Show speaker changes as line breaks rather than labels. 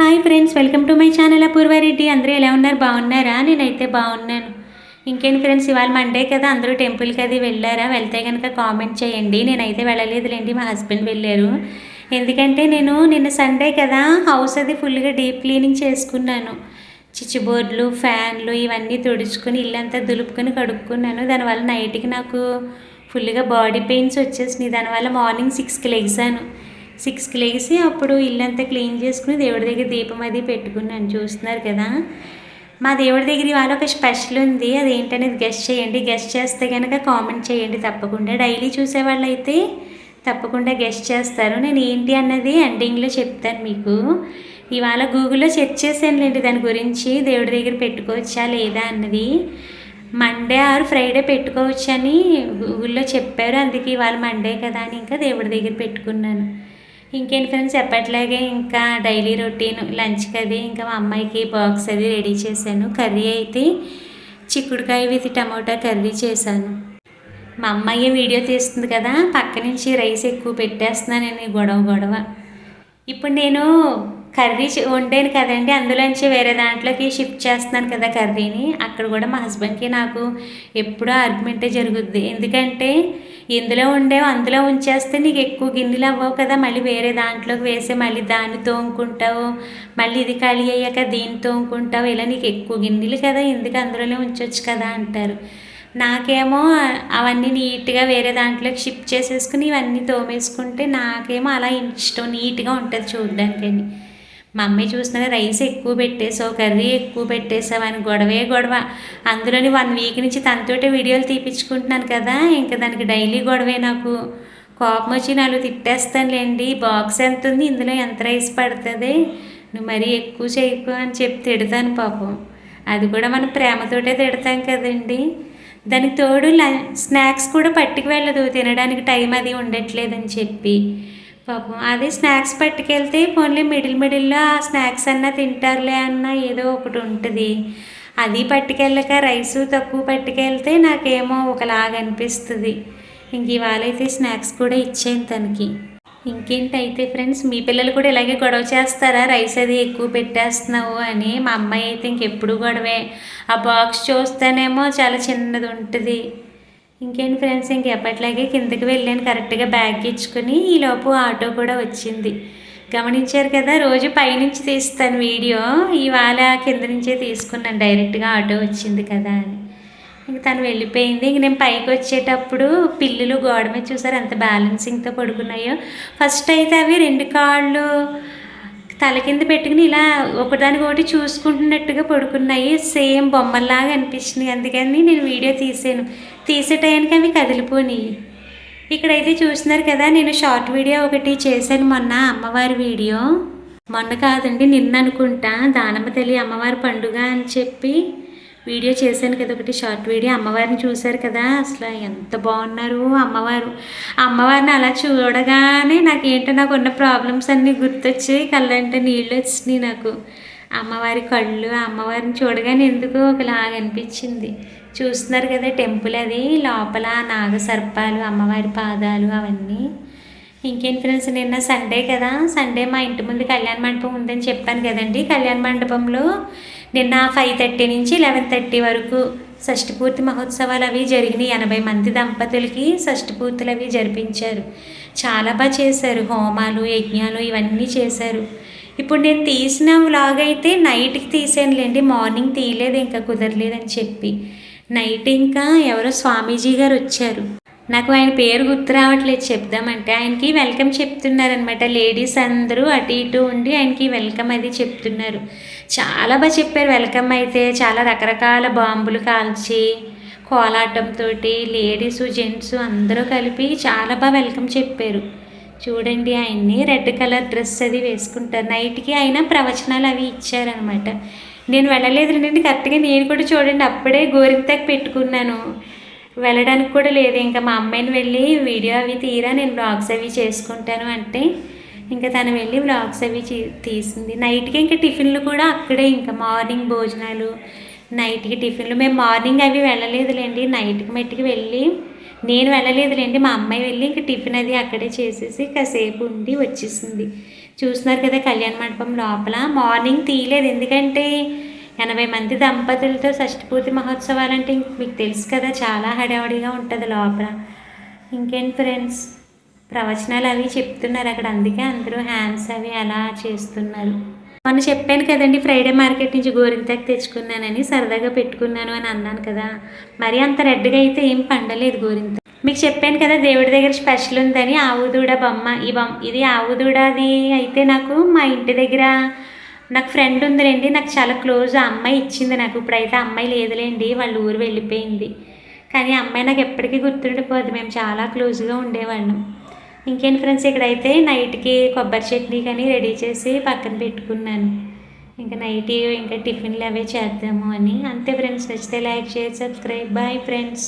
Hi friends welcome to my channel Apoorva Reddy అందరూ ఎలా ఉన్నారు? బాగున్నారా? నేనైతే బాగున్నాను. ఇంకేంటి ఫ్రెండ్స్ ఇవాళ మండే కదా అందరూ టెంపుల్కి అది వెళ్ళారా? వెళ్తే కనుక కామెంట్ చేయండి. నేనైతే వెళ్ళలేదులేండి మా హస్బెండ్ వెళ్ళారు. ఎందుకంటే నేను నిన్న సండే కదా హౌస్ అది ఫుల్గా డీప్ క్లీనింగ్ చేసుకున్నాను. చిచ్చుబోర్డులు ఫ్యాన్లు ఇవన్నీ తుడుచుకుని ఇల్లంతా దులుపుకొని కడుక్కున్నాను. దానివల్ల నైట్కి నాకు ఫుల్గా బాడీ పెయిన్స్ వచ్చేసినాయి. దానివల్ల మార్నింగ్ సిక్స్కి లెగ్సాను సిక్స్కి లేచి అప్పుడు ఇల్లంతా క్లీన్ చేసుకుని దేవుడి దగ్గర దీపం అది పెట్టుకున్నాను చూస్తున్నారు కదా. మా దేవుడి దగ్గర ఇవాళ ఒక స్పెషల్ ఉంది. అది ఏంటనేది గెస్ట్ చేయండి. గెస్ట్ చేస్తే కనుక కామెంట్ చేయండి తప్పకుండా. డైలీ చూసేవాళ్ళు అయితే తప్పకుండా గెస్ట్ చేస్తారు. నేను ఏంటి అన్నది ఎండింగ్లో చెప్తాను మీకు. ఇవాళ గూగుల్లో సెర్చ్ చేశానులేండి దాని గురించి. దేవుడి దగ్గర పెట్టుకోవచ్చా లేదా అన్నది. మండే ఆర్ ఫ్రైడే పెట్టుకోవచ్చని గూగుల్లో చెప్పారు. అందుకే ఇవాళ మండే కదా అని ఇంకా దేవుడి దగ్గర పెట్టుకున్నాను. ఇంకేంటి ఫ్రెండ్స్ ఎప్పట్లాగే ఇంకా డైలీ రొటీన్ లంచ్కి అది ఇంకా మా అమ్మాయికి బాక్స్ అది రెడీ చేశాను కర్రీ అయితే చిక్కుడుకాయ విత్ టమోటా కర్రీ చేశాను. మా అమ్మాయి వీడియో తీస్తుంది కదా పక్క నుంచి రైస్ ఎక్కువ పెట్టేస్తున్నానని గొడవ గొడవ. ఇప్పుడు నేను కర్రీ వండాను కదండి. అందులోంచి వేరే దాంట్లోకి షిఫ్ట్ చేస్తున్నాను కదా కర్రీని. అక్కడ కూడా మా హస్బెండ్కి నాకు ఎప్పుడూ ఆర్గ్యుమెంటే జరుగుద్ది. ఎందుకంటే ఇందులో ఉండేవి అందులో ఉంచేస్తే నీకు ఎక్కువ గిన్నెలు అవ్వవు కదా. మళ్ళీ వేరే దాంట్లోకి వేసి మళ్ళీ దాన్ని తోముకుంటావు. మళ్ళీ ఇది ఖాళీ అయ్యాక దీన్ని తోముకుంటావు. ఇలా నీకు ఎక్కువ గిన్నెలు కదా. ఎందుకు అందులోనే ఉంచవచ్చు కదా అంటారు. నాకేమో అవన్నీ నీట్గా వేరే దాంట్లోకి షిఫ్ట్ చేసేసుకుని ఇవన్నీ తోమేసుకుంటే నాకేమో అలా ఇష్టం నీట్గా ఉంటుంది చూడడానికని. మా అమ్మాయి చూస్తున్నా రైస్ ఎక్కువ పెట్టేసావు కర్రీ ఎక్కువ పెట్టేసావు అని గొడవే గొడవ. అందులోని వన్ వీక్ నుంచి తనతోటే వీడియోలు తీపించుకుంటున్నాను కదా ఇంకా దానికి డైలీ గొడవే నాకు. కోపం వచ్చి నాలుగు తిట్టేస్తానులేండి బాక్స్ ఎంత ఉంది ఇందులో ఎంత రైస్ పడుతుంది? నువ్వు మరీ ఎక్కువ చేయకు అని చెప్పి తిడతాను పాపం. అది కూడా మనం ప్రేమతోటే తిడతాం కదండి. దానికి తోడు స్నాక్స్ కూడా పట్టుకు వెళ్ళదు తినడానికి టైం అది ఉండట్లేదని చెప్పి. పాపం. అదే స్నాక్స్ పట్టుకెళ్తే పోన్లీ మిడిల్ మిడిల్లో ఆ స్నాక్స్ అన్నా తింటారులే అన్న ఏదో ఒకటి ఉంటుంది. అది పట్టుకెళ్ళక రైస్ తక్కువ పట్టుకెళ్తే నాకేమో ఒకలాగా అనిపిస్తుంది. ఇంక ఇవాళ అయితే స్నాక్స్ కూడా ఇచ్చాను తనకి. ఇంకేంటైతే ఫ్రెండ్స్ మీ పిల్లలు కూడా ఇలాగే గొడవ చేస్తారా? రైస్ అది ఎక్కువ పెట్టేస్తున్నావు అని? మా అమ్మాయి అయితే ఇంకెప్పుడు గొడవే. ఆ బాక్స్ చూస్తేనేమో చాలా చిన్నది ఉంటుంది. ఇంకేంటి ఫ్రెండ్స్ ఇంక ఎప్పట్లాగే కిందకి వెళ్ళాను. కరెక్ట్గా బ్యాగ్ ఇచ్చుకుని ఈలోపు ఆటో కూడా వచ్చింది. గమనించారు కదా రోజు పైనుంచి తీస్తాను వీడియో. ఇవాళ కింద నుంచే తీసుకున్నాను. డైరెక్ట్గా ఆటో వచ్చింది కదా అని. ఇంక తను వెళ్ళిపోయింది. ఇంక నేను పైకి వచ్చేటప్పుడు పిల్లులు గోడ మీద చూసారు ఎంత బ్యాలెన్సింగ్తో పడుకున్నాయో. ఫస్ట్ అయితే అవి రెండు కాళ్ళు తల కింద పెట్టుకుని ఇలా ఒకదానికి ఒకటి చూసుకుంటున్నట్టుగా పడుకున్నాయి. సేమ్ బొమ్మల్లాగా అనిపించినాయి అందుకని నేను వీడియో తీసాను. తీసే టైంకి అవి కదిలిపోయినాయి. ఇక్కడైతే చూస్తున్నారు కదా నేను షార్ట్ వీడియో ఒకటి చేశాను మొన్న అమ్మవారి వీడియో. మొన్న కాదండి నిన్న అనుకుంటా. దానమ్మ తల్లి అమ్మవారి పండుగ అని చెప్పి వీడియో చేశాను కదా ఒకటి షార్ట్ వీడియో. అమ్మవారిని చూశారు కదా? అసలు ఎంత బాగున్నారు అమ్మవారు. అమ్మవారిని అలా చూడగానే నాకు నాకు ఉన్న ప్రాబ్లమ్స్ అన్నీ గుర్తొచ్చాయి. కళ్ళంటే నీళ్ళు వచ్చినాయి నాకు. అమ్మవారి కళ్ళు ఆ అమ్మవారిని చూడగానే ఎందుకో ఒకలాగా అనిపించింది. చూస్తున్నారు కదా టెంపుల్ అది లోపల నాగసర్పాలు అమ్మవారి పాదాలు అవన్నీ. ఇంకేం ఫ్రెండ్స్ నిన్న సండే కదా. సండే మా ఇంటి ముందు కళ్యాణ మండపం ఉందని చెప్పాను కదండి. కళ్యాణ మండపంలో నిన్న ఫైవ్ థర్టీ నుంచి లెవెన్ థర్టీ వరకు షష్టిపూర్తి మహోత్సవాలు అవి జరిగినాయి. ఎనభై మంది దంపతులకి షష్టిపూర్తులు అవి జరిపించారు. చాలా బాగా చేశారు. హోమాలు యజ్ఞాలు ఇవన్నీ చేశారు. ఇప్పుడు నేను తీసిన వ్లాగ్ అయితే నైట్కి తీసానులేండి. మార్నింగ్ తీయలేదు ఇంకా కుదరలేదని చెప్పి. నైట్ ఇంకా ఎవరో స్వామీజీ గారు వచ్చారు. నాకు ఆయన పేరు గుర్తు రావట్లేదు. చెప్దామంటే ఆయనకి వెల్కమ్ చెప్తున్నారనమాట లేడీస్ అందరూ అటు ఇటు ఉండి ఆయనకి వెల్కమ్ అది చెప్తున్నారు. చాలా బాగా చెప్పారు వెల్కమ్ అయితే. చాలా రకరకాల బాంబులు కాల్చి కోలాటంతో లేడీస్ జెంట్స్ అందరూ కలిపి చాలా బాగా వెల్కమ్ చెప్పారు. చూడండి ఆయన్ని రెడ్ కలర్ డ్రెస్ అది వేసుకుంటారు. నైట్కి ఆయన ప్రవచనాలు అవి ఇచ్చారనమాట నేను వెళ్ళలేదు రండి కరెక్ట్గా నేను కూడా చూడండి అప్పుడే గోరింతకు పెట్టుకున్నాను. వెళ్ళడానికి కూడా లేదు. ఇంకా మా అమ్మాయిని వెళ్ళి వీడియో అవి తీరా నేను బ్లాగ్స్ అవి చేసుకుంటాను అంటే ఇంకా తను వెళ్ళి బ్లాగ్స్ అవి తీసింది. నైట్కి ఇంకా టిఫిన్లు కూడా అక్కడే ఇంకా మార్నింగ్ భోజనాలు నైట్కి టిఫిన్లు. మేము మార్నింగ్ అవి వెళ్ళలేదులేండి. నైట్కి మట్టికి వెళ్ళి నేను వెళ్ళలేదులేండి. మా అమ్మాయి వెళ్ళి ఇంకా టిఫిన్ అది అక్కడే చేసేసి కాసేపు ఉండి వచ్చేసింది. చూస్తున్నారు కదా కళ్యాణ మండపం లోపల. మార్నింగ్ తీయలేదు. ఎందుకంటే ఎనభై మంది దంపతులతో షష్ఠపూర్తి మహోత్సవాలు అంటే మీకు తెలుసు కదా చాలా హడావడిగా ఉంటుంది లోపల. ఇంకేంటి ఫ్రెండ్స్ ప్రవచనాలు అవి చెప్తున్నారు అక్కడ అందుకే అందరూ హ్యాండ్స్ అవి అలా చేస్తున్నారు. మొన్న చెప్పాను కదండి ఫ్రైడే మార్కెట్ నుంచి గోరింతాకు తెచ్చుకున్నానని సరదాగా పెట్టుకున్నాను అని అన్నాను కదా. మరి అంత రెడ్గా అయితే ఏం పండలేదు గోరింత. మీకు చెప్పాను కదా దేవుడి దగ్గర స్పెషల్ ఉందని ఆవుదూడ బొమ్మ. ఈ బొమ్మ ఇది ఆవుదూడది అయితే నాకు మా ఇంటి దగ్గర నాకు ఫ్రెండ్ ఉందిలేండి. నాకు చాలా క్లోజ్ ఆ అమ్మాయి ఇచ్చింది నాకు. ఇప్పుడైతే అమ్మాయి లేదులేండి. వాళ్ళ ఊరు వెళ్ళిపోయింది. కానీ అమ్మాయి నాకు ఎప్పటికీ గుర్తుండిపోదు. మేము చాలా క్లోజ్గా ఉండేవాళ్ళం. ఇంకేంటి ఫ్రెండ్స్ ఇక్కడైతే నైట్కి కొబ్బరి చట్నీ కానీ రెడీ చేసి పక్కన పెట్టుకున్నాను. ఇంకా నైట్ ఇంకా టిఫిన్లు అవే చేద్దాము అని. అంతే ఫ్రెండ్స్ నచ్చితే like share subscribe bye friends